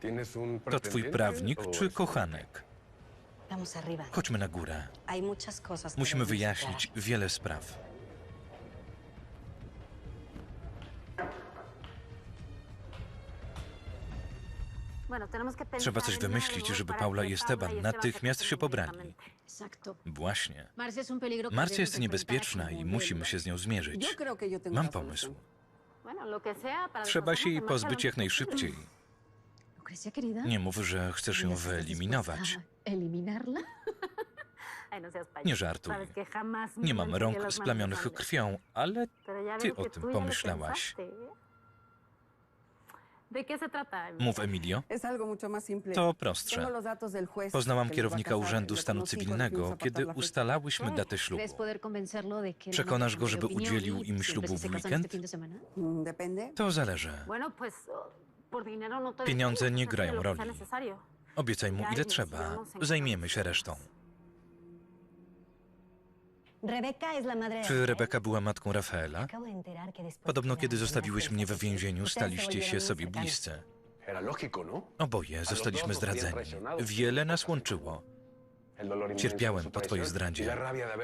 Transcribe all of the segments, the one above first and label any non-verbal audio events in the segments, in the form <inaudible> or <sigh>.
¿Tienes un To twój prawnik o czy kochanek? Chodźmy na górę. Musimy wyjaśnić wiele spraw. Trzeba coś wymyślić, żeby Paula i Esteban natychmiast się pobrali. Właśnie. Marcia jest niebezpieczna i musimy się z nią zmierzyć. Mam pomysł. Trzeba się jej pozbyć jak najszybciej. Nie mów, że chcesz ją ¿ya estás wyeliminować. ¿Eliminarla? <laughs> Nie żartuj. Nie mam rąk splamionych krwią, ale ty o tym pomyślałaś. Mów, Emilio. To prostsze. Poznałam kierownika Urzędu Stanu Cywilnego, kiedy ustalałyśmy datę ślubu. ¿Crees poder convencerlo de que no Przekonasz go, żeby udzielił y im siempre ślubu w weekend? Mm. To zależy. Pieniądze nie grają roli. Obiecaj mu ile trzeba. Zajmiemy się resztą. Czy. Rebeka była matką Rafaela? Podobno kiedy zostawiłeś mnie w więzieniu, staliście się sobie bliscy. ¿no? Oboje zostaliśmy zdradzeni. Wiele nas łączyło. Cierpiałem po twojej y zdradzie.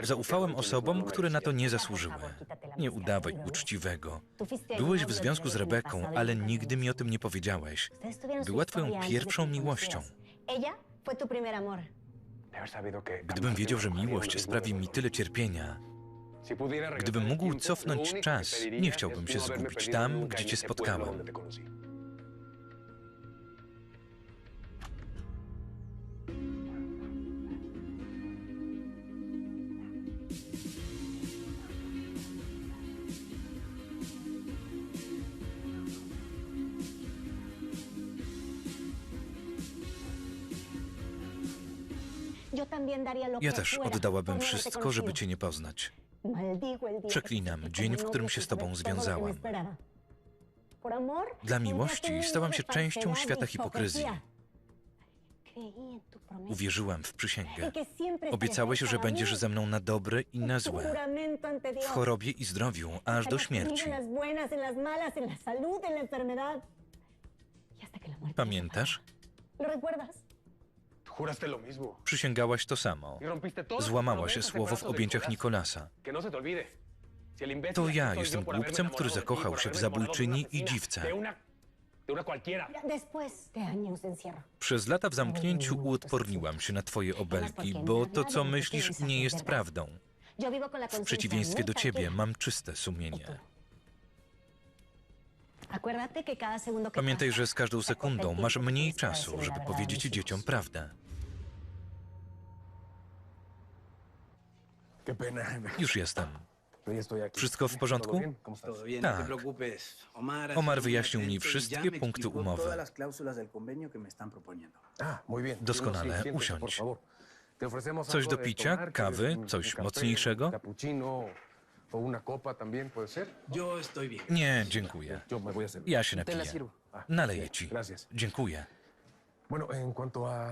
Zaufałem osobom, no które na to nie zasłużyły. Nie udawaj uczciwego. Byłeś w związku z Rebeką, ale nigdy mi o tym nie powiedziałeś. Była twoją pierwszą miłością. Gdybym wiedział, że miłość sprawi mi tyle cierpienia, Gdybym mógł cofnąć czas, nie chciałbym się zgubić tam, gdzie cię spotkałem. Ja też oddałabym wszystko, żeby cię nie poznać. Przeklinam dzień, w którym się z tobą związałam. Dla miłości stałam się częścią falsedad świata y hipokryzji. Uwierzyłam w przysięgę. Y Obiecałeś, że będziesz ze mną na dobre i na złe. W chorobie i zdrowiu, aż do śmierci. Y Pamiętasz? Przysięgałaś to samo. Y promesas en słowo w objęciach. Nikolasa. No To ja jestem głupcem, który ti, zakochał się w zabójczyni i dziwce. Przez lata w zamknięciu uodporniłam się na twoje obelgi, bo to, co myślisz, nie jest prawdą. W przeciwieństwie do ciebie mam czyste sumienie. Pamiętaj, że z każdą sekundą masz mniej czasu, żeby powiedzieć dzieciom prawdę. Już jestem. Wszystko w porządku? Tak. no preocupes. Omar, wyjaśnił mi wszystkie punkty umowy. Ah. Doskonale, usiądź. Coś do picia, kawy, ¿quieres un- coś mocniejszego? Nie, dziękuję. Ja się napiję. Ah, Naleję ci. Dziękuję.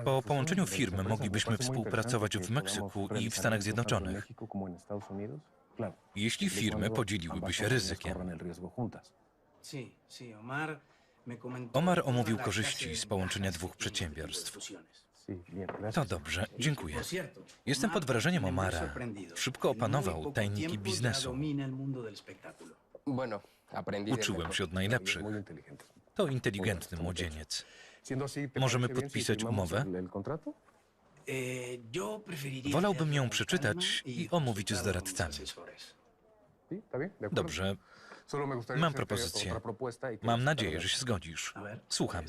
Po połączeniu firm moglibyśmy współpracować w Meksyku i w Stanach Zjednoczonych. Jeśli y firmy podzieliłyby się ryzykiem. Omar omówił korzyści z połączenia dwóch przedsiębiorstw. To dobrze, dziękuję. Por cierto, Jestem pod wrażeniem Omara. Szybko opanował tajniki biznesu. Uczyłem się od Y najlepszych. To inteligentny młodzieniec. Siendo así, ¿te Możemy podpisać umowę? Preferiría Wolałbym ją przeczytać i omówić z doradcami. Dobrze, mam propozycję. y Mam nadzieję, że się zgodzisz. Słucham.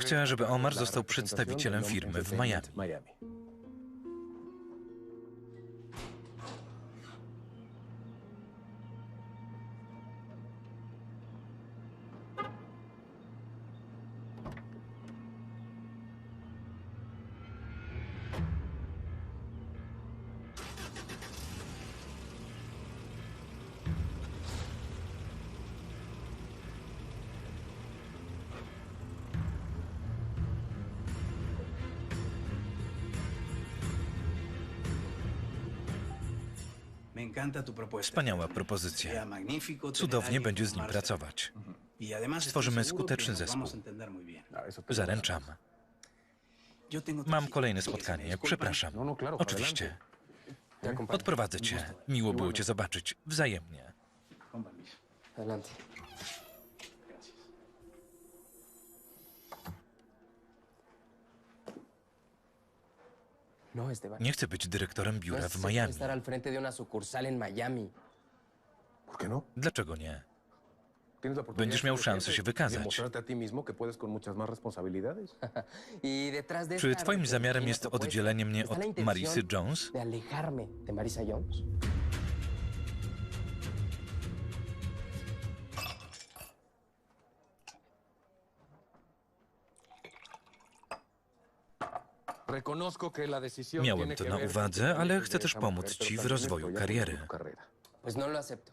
Chcę, żeby Omar został przedstawicielem firmy w Miami. Wspaniała propozycja. Cudownie będzie z nim pracować. Y Stworzymy skuteczny zespół. te- Zaręczam. Mam kolejne spotkanie. Przepraszam. No, no, Oczywiście. Odprowadzę cię. Miło było cię zobaczyć. Wzajemnie. Nie chcę być dyrektorem No biura es w Miami. estar al frente de una sucursal en Miami. ¿Por qué no? Dlaczego nie? Będziesz miał szansę się y wykazać. <laughs> Y Czy twoim zamiarem jest oddzielenie mnie od Marisy Jones? Miałem to na uwadze, ale chcę też pomóc ci w rozwoju kariery. no.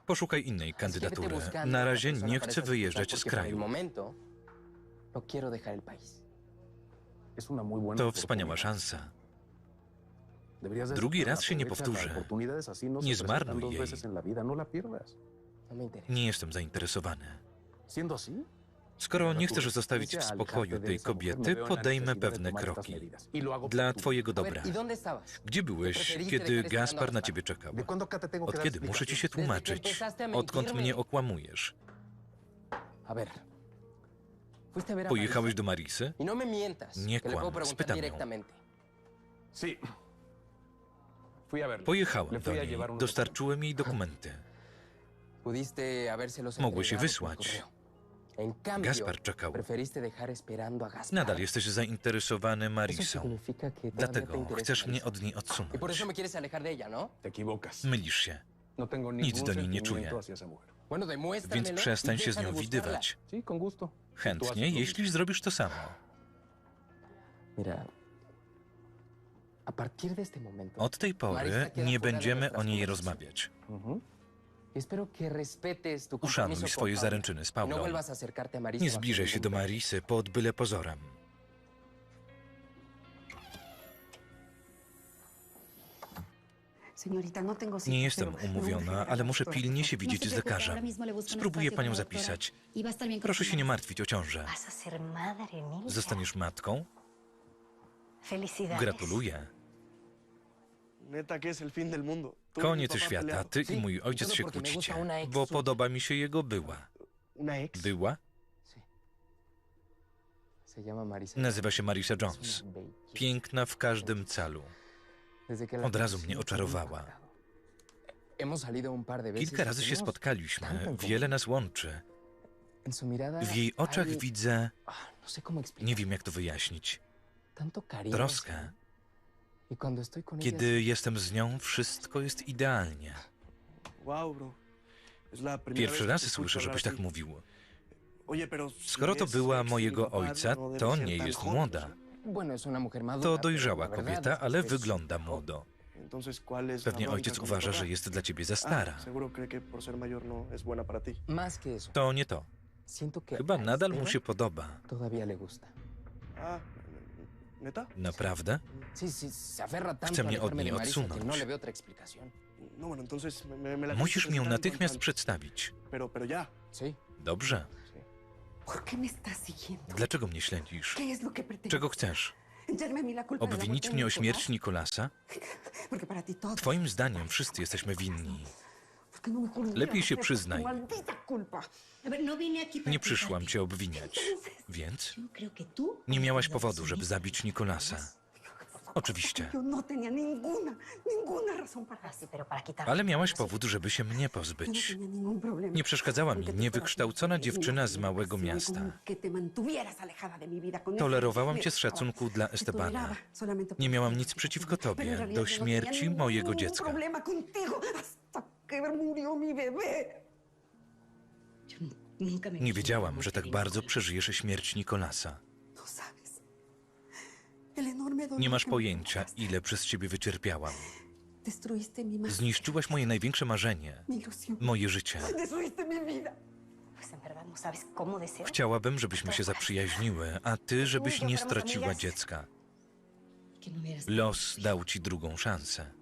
Poszukaj innej kandydatury. Na razie nie chcę wyjeżdżać z kraju. no To wspaniała szansa. Drugi raz się nie powtórzy. no Nie zmarnuj jej. no. No. Nie jestem zainteresowany. Skoro nie chcesz zostawić w spokoju tej kobiety, podejmę pewne kroki. Dla twojego dobra. ¿y? Gdzie byłeś, kiedy Gaspar na ciebie czekał? ¿De cuándo acá te tengo que Od kiedy muszę ci się tłumaczyć? Odkąd mnie okłamujesz? Pojechałeś do Marisy? Y no. Nie kłam, spytam ją. Pojechałem do niej. Dostarczyłem jej dokumenty. Mogłeś je wysłać. Gaspar czekał. Nadal jesteś zainteresowany Eso Marisą. Dlatego chcesz mnie od niej Y odsunąć. ella, ¿no? Mylisz się. No Nic do niej nie czuję. Więc przestań y się z nią widywać. Chętnie, jeśli zrobisz to samo. Od tej pory nie będziemy o niej rozmawiać. Uszanuj swoje zaręczyny z No Paulą. Marisa Nie zbliżaj się do. Marisy pod byle pozorem. Nie jestem umówiona, ale muszę pilnie się widzieć z lekarzem. Spróbuję panią zapisać. Proszę się nie martwić o ciążę. Zostaniesz matką? Gratuluję. Neta que es el fin del mundo. Koniec świata. Ty i mój ojciec się kłócicie, bo podoba mi się jego była. Była? Nazywa się Marisa Jones. Piękna w każdym la Od razu mnie oczarowała. Kilka y razy się spotkaliśmy, wiele nas łączy. W jej oczach widzę, Ah, no nie wiem jak to wyjaśnić, troskę. Kiedy jestem z nią, wszystko jest idealnie. Pierwszy raz słyszę, żebyś tak mówił. Skoro to była mojego ojca, no debe to nie jest młoda. To dojrzała kobieta, ale wygląda młodo. Entonces, ¿cuál es la Pewnie ojciec uważa, że jest dla ciebie za Ah, stara. no. To nie to. Chyba nadal mu się podoba. Naprawdę? Chce mnie od niej odsunąć. no. No, Musisz mi ją natychmiast przedstawić. Dobrze. Dlaczego mnie śledzisz? Czego chcesz? ¿Echarme a mí la culpa de la Obwinić mnie o śmierć Nikolasa? <laughs> Twoim zdaniem wszyscy jesteśmy winni. ¿Por qué no Lepiej się przyznaj. Culpa. Nie przyszłam cię obwiniać. <laughs> Więc? Nie miałaś powodu, żeby zabić Nikolasa. Oczywiście. No. Ale miałaś powód, żeby się mnie no pozbyć. Nie przeszkadzała mi niewykształcona dziewczyna z małego miasta. Tolerowałam cię z szacunku dla Te Estebana. Nie miałam nic przeciwko tobie, do no śmierci mojego dziecka. Nie wiedziałam, że tak bardzo przeżyjesz śmierć Nikolasa. No Nie masz pojęcia, ile przez ciebie wycierpiałam. Zniszczyłaś moje największe marzenie, moje życie. Vida. Chciałabym, żebyśmy się zaprzyjaźniły, a ty, żebyś nie straciła dziecka. Los dał ci drugą szansę.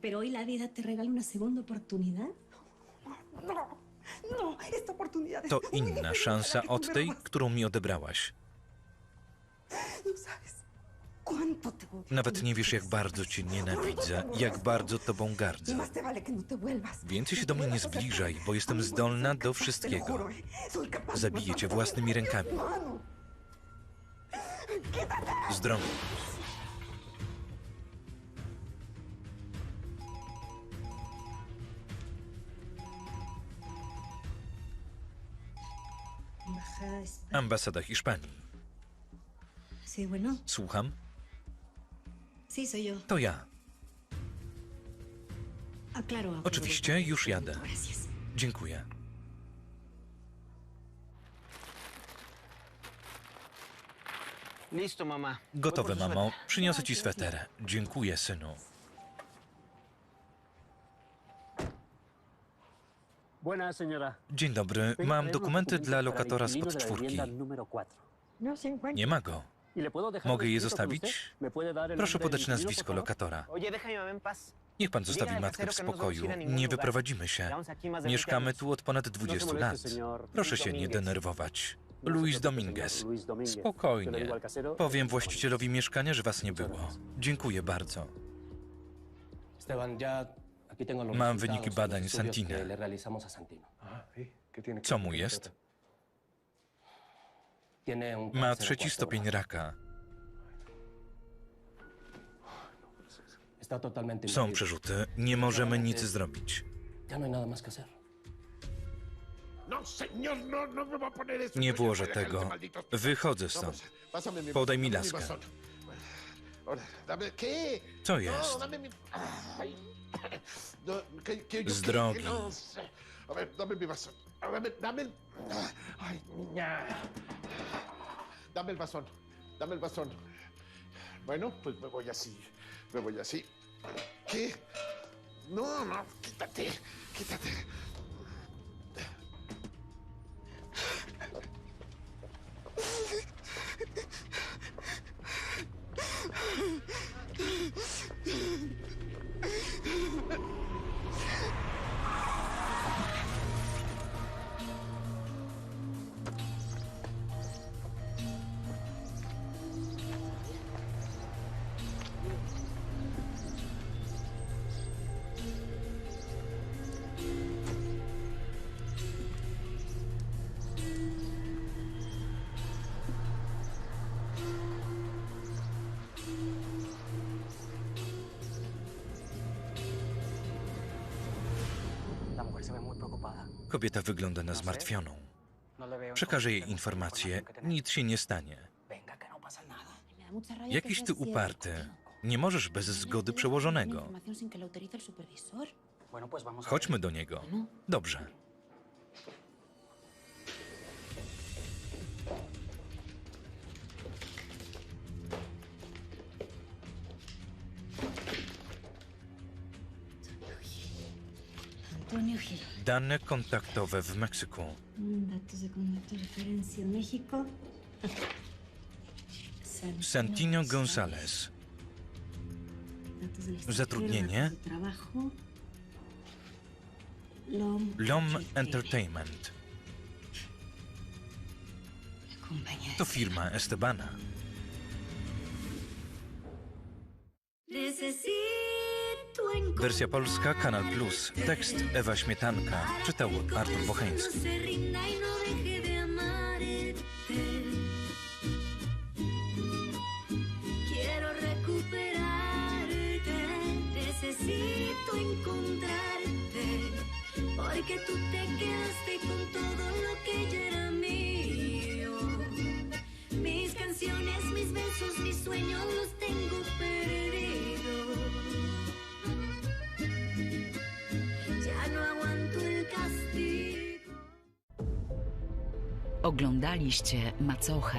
Pero hoy la vida te regala una segunda oportunidad. No, To <laughs> inna szansa od tej, którą mi odebrałaś. No. Nawet nie wiesz, jak bardzo cię nienawidzę, jak bardzo tobą gardzę. no. Więcej się do mnie nie zbliżaj, bo jestem zdolna do wszystkiego. Zabiję cię własnymi rękami. manos. Ambasada Hiszpanii. Słucham? To ja. Oczywiście już jadę. Dziękuję. Gotowe, mamo. Przyniosę ci sweter. Dziękuję, synu. Dzień dobry. Mam dokumenty dla lokatora spod czwórki. No. Nie ma go. Mogę je zostawić? Proszę podać nazwisko lokatora. Niech pan zostawi matkę w spokoju. Nie wyprowadzimy się. Mieszkamy tu od ponad 20 lat. Proszę się nie denerwować. Luis Dominguez. Spokojnie. Powiem właścicielowi mieszkania, że was nie było. Dziękuję bardzo. Mam wyniki badań Santina. Ah, sí. ¿Qué tiene que Co mu jest? Ma trzeci stopień raka. Są przerzuty. Nie możemy nic zrobić. Nie włożę tego. Wychodzę stąd. Podaj mi laskę. Dame, ¿Qué? No, dame mi... Aj, no, a ver, dame mi vaso. A ver, dame... Ay. Dame el vasón, dame el vasón. Bueno, pues me voy así, me voy así. ¿Qué? No, no, quítate, quítate. Kobieta wygląda na zmartwioną. Przekażę jej informacje. Nic się nie stanie. Jakiś ty uparty. Nie możesz bez zgody przełożonego. Chodźmy do niego. Dobrze. Antonio Gil. Dane kontaktowe w Meksyku. Datos de contacto, referencia México. Santino González. Zatrudnienie. LOM. Entertainment. To firma Estebana. Wersja polska, Kanal Plus. Tekst Ewa Śmietanka. Czytał Artur Bocheński. necesito encontrarte, porque tú te quedaste Oglądaliście Macochę.